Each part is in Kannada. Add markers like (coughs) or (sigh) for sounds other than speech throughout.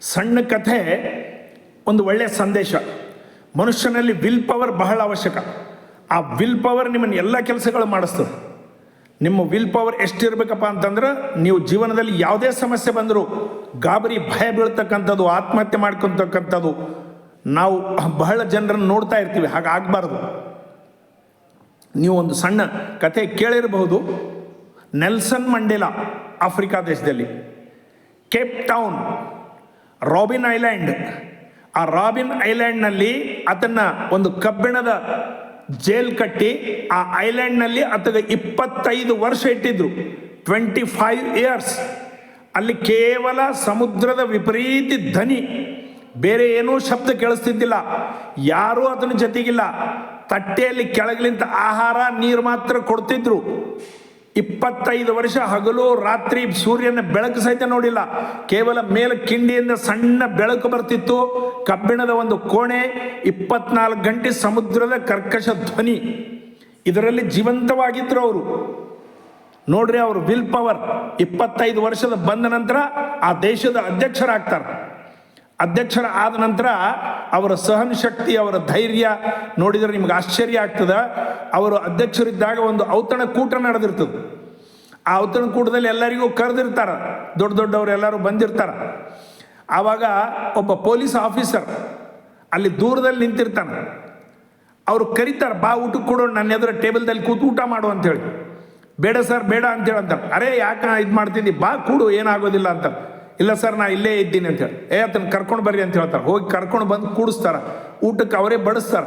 ಸಣ್ಣ ಕಥೆ, ಒಂದು ಒಳ್ಳೆಯ ಸಂದೇಶ. ಮನುಷ್ಯನಲ್ಲಿ ವಿಲ್ ಪವರ್ ಬಹಳ ಅವಶ್ಯಕ. ಆ ವಿಲ್ ಪವರ್ ನಿಮ್ಮನ್ನು ಎಲ್ಲ ಕೆಲಸಗಳು ಮಾಡಿಸ್ತದೆ. ನಿಮ್ಮ ವಿಲ್ ಪವರ್ ಎಷ್ಟಿರಬೇಕಪ್ಪ ಅಂತಂದ್ರೆ, ನೀವು ಜೀವನದಲ್ಲಿ ಯಾವುದೇ ಸಮಸ್ಯೆ ಬಂದರೂ, ಗಾಬರಿ, ಭಯ ಬೀಳ್ತಕ್ಕಂಥದ್ದು, ಆತ್ಮಹತ್ಯೆ ಮಾಡ್ಕೊತಕ್ಕಂಥದ್ದು, ನಾವು ಬಹಳ ಜನರನ್ನು ನೋಡ್ತಾ ಇರ್ತೀವಿ ಹಾಗಾಗಬಾರ್ದು ನೀವು ಒಂದು ಸಣ್ಣ ಕತೆ ಕೇಳಿರಬಹುದು. ನೆಲ್ಸನ್ ಮಂಡೇಲಾ, ಆಫ್ರಿಕಾ ದೇಶದಲ್ಲಿ. Cape Town Robben Island. ಆ ರಾಬಿನ್ ಐಲ್ಯಾಂಡ್ನಲ್ಲಿ ಅದನ್ನು ಒಂದು ಕಬ್ಬಿಣದ ಜೇಲ್ ಕಟ್ಟಿ, ಆ ಐಲ್ಯಾಂಡ್ನಲ್ಲಿ ಆತಗೆ ಇಪ್ಪತ್ತೈದು ವರ್ಷ ಇಟ್ಟಿದ್ರು. ಟ್ವೆಂಟಿ ಫೈವ್ ಇಯರ್ಸ್ ಅಲ್ಲಿ ಕೇವಲ ಸಮುದ್ರದ ವಿಪರೀತ ಧ್ವನಿ. ಬೇರೆ ಏನೂ ಶಬ್ದ ಕೇಳಿಸ್ತಿದ್ದಿಲ್ಲ. ಯಾರೂ ಅದನ್ನು ಜೊತೆಗಿಲ್ಲ. ತಟ್ಟೆಯಲ್ಲಿ ಕೆಳಗಿಲಿಂತ ಆಹಾರ, ನೀರು ಮಾತ್ರ ಕೊಡ್ತಿದ್ರು. ಇಪ್ಪತ್ತೈದು ವರ್ಷ ಹಗಲು ರಾತ್ರಿ ಸೂರ್ಯನ ಬೆಳಕು ಸಹಿತ ನೋಡಿಲ್ಲ. ಕೇವಲ ಮೇಲೆ ಕಿಂಡಿಯಿಂದ ಸಣ್ಣ ಬೆಳಕು ಬರ್ತಿತ್ತು. ಕಬ್ಬಿಣದ ಒಂದು ಕೋಣೆ, ಇಪ್ಪತ್ನಾಲ್ಕು ಗಂಟೆ ಸಮುದ್ರದ ಕರ್ಕಶ ಧ್ವನಿ. ಇದರಲ್ಲಿ ಜೀವಂತವಾಗಿದ್ರು ಅವರು. ನೋಡ್ರಿ ಅವರು ವಿಲ್ ಪವರ್. ಇಪ್ಪತ್ತೈದು ವರ್ಷದ ಬಂದ ನಂತರ ಆ ದೇಶದ ಅಧ್ಯಕ್ಷರಾಗ್ತಾರೆ. ಅಧ್ಯಕ್ಷರ ಆದ ನಂತರ ಅವರ ಸಹನ ಶಕ್ತಿ ಅವರ ಧೈರ್ಯ ನೋಡಿದರೆ ನಿಮ್ಗೆ ಆಶ್ಚರ್ಯ ಆಗ್ತದೆ. ಅವರು ಅಧ್ಯಕ್ಷರಿದ್ದಾಗ ಒಂದು ಔತಣ ಕೂಟ ನಡೆದಿರ್ತದೆ. ಆ ಔತಣ ಕೂಟದಲ್ಲಿ ಎಲ್ಲರಿಗೂ ಕರೆದಿರ್ತಾರ. ದೊಡ್ಡ ದೊಡ್ಡವರು ಎಲ್ಲರೂ ಬಂದಿರ್ತಾರ. ಆವಾಗ ಒಬ್ಬ ಪೊಲೀಸ್ ಆಫೀಸರ್ ಅಲ್ಲಿ ದೂರದಲ್ಲಿ ನಿಂತಿರ್ತಾನೆ. ಅವರು ಕರೀತಾರೆ, ಬಾ ಊಟಕ್ಕೆ ಕೊಡು, ನನ್ನ ಎದುರು ಟೇಬಲ್ದಲ್ಲಿ ಕೂತು ಊಟ ಮಾಡು ಅಂತೇಳಿ ಬೇಡ ಸರ್, ಬೇಡ ಅಂತೇಳಿ ಅಂತಾರೆ ಅರೇ, ಯಾಕೆ ಇದು ಮಾಡ್ತಿದ್ದಿ? ಬಾ ಕೂಡು, ಏನಾಗೋದಿಲ್ಲ ಅಂತ ಇಲ್ಲ ಸರ್, ನಾ ಇಲ್ಲೇ ಇದ್ದೀನಿ ಅಂತೇಳಿ ಏ ಆತನ ಕರ್ಕೊಂಡು ಬರ್ರಿ ಅಂತ ಹೇಳ್ತಾರೆ. ಹೋಗಿ ಕರ್ಕೊಂಡು ಬಂದು ಕೂಡಿಸ್ತಾರ. ಊಟಕ್ಕೆ ಅವರೇ ಬಡಿಸ್ತಾರ.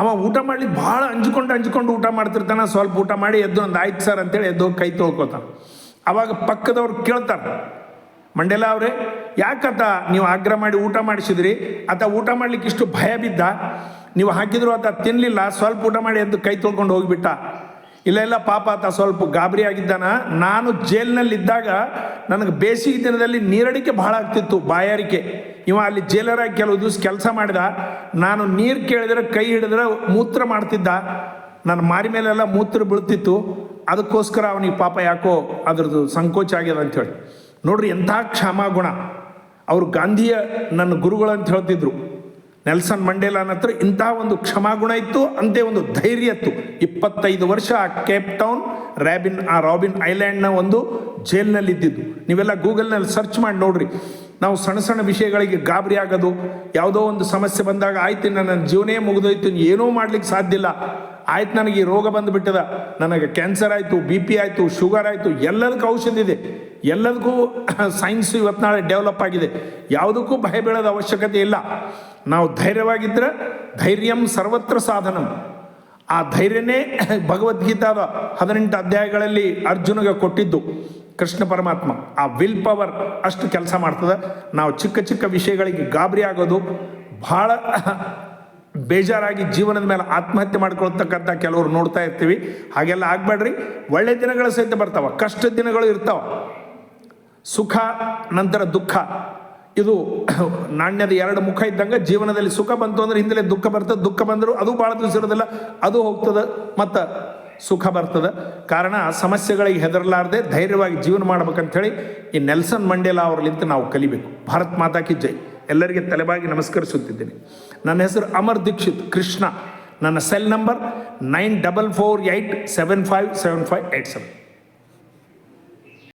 ಅವ ಊಟ ಮಾಡ್ಲಿಕ್ಕೆ ಭಾಳ ಅಂಜ್ಕೊಂಡು ಅಂಜ್ಕೊಂಡು ಊಟ ಮಾಡ್ತಿರ್ತಾನೆ. ಸ್ವಲ್ಪ ಊಟ ಮಾಡಿ ಎದ್ದು ಒಂದು ಆಯ್ತು ಸರ್ ಅಂತೇಳಿ ಎದ್ದು ಕೈ ತೊಳ್ಕೊತಾನೆ. ಅವಾಗ ಪಕ್ಕದವ್ರು ಕೇಳ್ತಾರೆ, ಮಂಡೇಲ ಅವರೇ, ಯಾಕತ್ತ ನೀವು ಆಗ್ರಹ ಮಾಡಿ ಊಟ ಮಾಡಿಸಿದ್ರಿ? ಆತ ಊಟ ಮಾಡ್ಲಿಕ್ಕೆ ಇಷ್ಟು ಭಯ ಬಿದ್ದ? ನೀವು ಹಾಕಿದ್ರು ಆತ ತಿನ್ನಲಿಲ್ಲ ಸ್ವಲ್ಪ ಊಟ ಮಾಡಿ ಎದ್ದು ಕೈ ತೊಳ್ಕೊಂಡು ಹೋಗಿಬಿಟ್ಟ. ಇಲ್ಲ ಇಲ್ಲ, ಪಾಪ ಆತ ಸ್ವಲ್ಪ ಗಾಬರಿ ಆಗಿದ್ದಾನ. ನಾನು ಜೈಲಿನಲ್ಲಿದ್ದಾಗ ನನಗೆ ಬೇಸಿಗೆ ದಿನದಲ್ಲಿ ನೀರಡಿಕೆ ಬಹಳ ಆಗ್ತಿತ್ತು, ಬಾಯಾರಿಕೆ. ಇವ ಅಲ್ಲಿ ಜೇಲರಾಗಿ ಕೆಲವು ದಿವಸ ಕೆಲಸ ಮಾಡಿದ, ನಾನು ನೀರು ಕೇಳಿದ್ರೆ, ಕೈ ಹಿಡಿದ್ರೆ ಮೂತ್ರ ಮಾಡ್ತಿದ್ದ. ನನ್ನ ಮಾರಿ ಮೇಲೆಲ್ಲ ಮೂತ್ರ ಬೀಳ್ತಿತ್ತು. ಅದಕ್ಕೋಸ್ಕರ ಅವನಿಗೆ ಪಾಪ ಯಾಕೋ ಅದ್ರದ್ದು ಸಂಕೋಚ ಆಗ್ಯದ ಅಂಥೇಳಿ ನೋಡ್ರಿ ಎಂಥ ಕ್ಷಮಾಗುಣ. ಅವರು ಗಾಂಧಿಯ ನನ್ನ ಗುರುಗಳು ಅಂತ ಹೇಳ್ತಿದ್ರು. ನೆಲ್ಸನ್ ಮಂಡೇಲಾನ ಹತ್ರ ಇಂಥ ಒಂದು ಕ್ಷಮಾಗುಣ ಇತ್ತು, ಅಂತೆ ಒಂದು ಧೈರ್ಯ ಇತ್ತು. ಇಪ್ಪತ್ತೈದು ವರ್ಷ ಆ ಕೇಪ್ ಟೌನ್ ರ್ಯಾಬಿನ್ ಆ ರಾಬಿನ್ ಐಲ್ಯಾಂಡ್ನ ಒಂದು ಜೈಲ್ನಲ್ಲಿ ಇದ್ದಿದ್ದು. ನೀವೆಲ್ಲ ಗೂಗಲ್ನಲ್ಲಿ ಸರ್ಚ್ ಮಾಡಿ ನೋಡ್ರಿ. ನಾವು ಸಣ್ಣ ಸಣ್ಣ ವಿಷಯಗಳಿಗೆ ಗಾಬರಿ ಆಗೋದು. ಯಾವುದೋ ಒಂದು ಸಮಸ್ಯೆ ಬಂದಾಗ, ಆಯ್ತು ನನ್ನ ಜೀವನೇ ಮುಗಿದೋಯ್ತು ಏನೂ ಮಾಡ್ಲಿಕ್ಕೆ ಸಾಧ್ಯ ಇಲ್ಲ. ಆಯ್ತು, ನನಗೆ ಈ ರೋಗ ಬಂದುಬಿಟ್ಟದ. ನನಗೆ ಕ್ಯಾನ್ಸರ್ ಆಯಿತು ಬಿ ಪಿ ಆಯಿತು ಶುಗರ್ ಆಯಿತು, ಎಲ್ಲದಕ್ಕೂ ಔಷಧಿ ಇದೆ. ಎಲ್ಲದಕ್ಕೂ ಸೈನ್ಸ್ ಇವತ್ತು ನಾಳೆ ಡೆವಲಪ್ ಆಗಿದೆ. ಯಾವುದಕ್ಕೂ ಭಯ ಬೀಳೋದ ಅವಶ್ಯಕತೆ ಇಲ್ಲ. ನಾವು ಧೈರ್ಯವಾಗಿದ್ದರೆ ಧೈರ್ಯಂ ಸರ್ವತ್ರ ಸಾಧನಂ. ಆ ಧೈರ್ಯನೇ ಭಗವದ್ಗೀತಾದ ಹದಿನೆಂಟು ಅಧ್ಯಾಯಗಳಲ್ಲಿ ಅರ್ಜುನಗೆ ಕೊಟ್ಟಿದ್ದು ಕೃಷ್ಣ ಪರಮಾತ್ಮ. ಆ ವಿಲ್ ಪವರ್ ಅಷ್ಟು ಕೆಲಸ ಮಾಡ್ತದೆ. ನಾವು ಚಿಕ್ಕ ಚಿಕ್ಕ ವಿಷಯಗಳಿಗೆ ಗಾಬರಿ ಆಗೋದು, ಭಾಳ ಬೇಜಾರಾಗಿ ಜೀವನದ ಮೇಲೆ ಆತ್ಮಹತ್ಯೆ ಮಾಡ್ಕೊಳ್ತಕ್ಕಂಥ ಕೆಲವರು ನೋಡ್ತಾ ಇರ್ತೀವಿ. ಹಾಗೆಲ್ಲ ಆಗಬೇಡ್ರಿ. ಒಳ್ಳೆ ದಿನಗಳು ಸಹಿತ ಬರ್ತಾವ, ಕಷ್ಟ ದಿನಗಳು ಇರ್ತಾವ. ಸುಖ, ನಂತರ ದುಃಖ. ಇದು (coughs) ನಾಣ್ಯದ ಎರಡು ಮುಖ ಇದ್ದಂಗೆ ಜೀವನದಲ್ಲಿ ಸುಖ ಬಂತು ಅಂದ್ರೆ ಹಿಂದಲೇ ದುಃಖ ಬರ್ತದೆ. ದುಃಖ ಬಂದರೂ ಅದು ಭಾಳ ದಿವಸ ಇರೋದಿಲ್ಲ ಅದು ಹೋಗ್ತದೆ, ಮತ್ತು ಸುಖ ಬರ್ತದೆ. ಕಾರಣ ಸಮಸ್ಯೆಗಳಿಗೆ ಹೆದರಲಾರದೆ ಧೈರ್ಯವಾಗಿ ಜೀವನ ಮಾಡ್ಬೇಕಂಥೇಳಿ ಈ ನೆಲ್ಸನ್ ಮಂಡೇಲಾ ಅವ್ರಲ್ಲಿಂತ ನಾವು ಕಲಿಬೇಕು. ಭಾರತ್ ಮಾತಾ ಕಿ ಜೈ. ಎಲ್ಲರಿಗೆ ತಲೆಬಾಗಿ ನಮಸ್ಕರಿಸುತ್ತಿದ್ದೇನೆ. ನನ್ನ ಹೆಸರು ಅಮರ್ ದೀಕ್ಷಿತ್ ಕೃಷ್ಣ. ನನ್ನ cell number nine double four eight seven five seven five eight seven.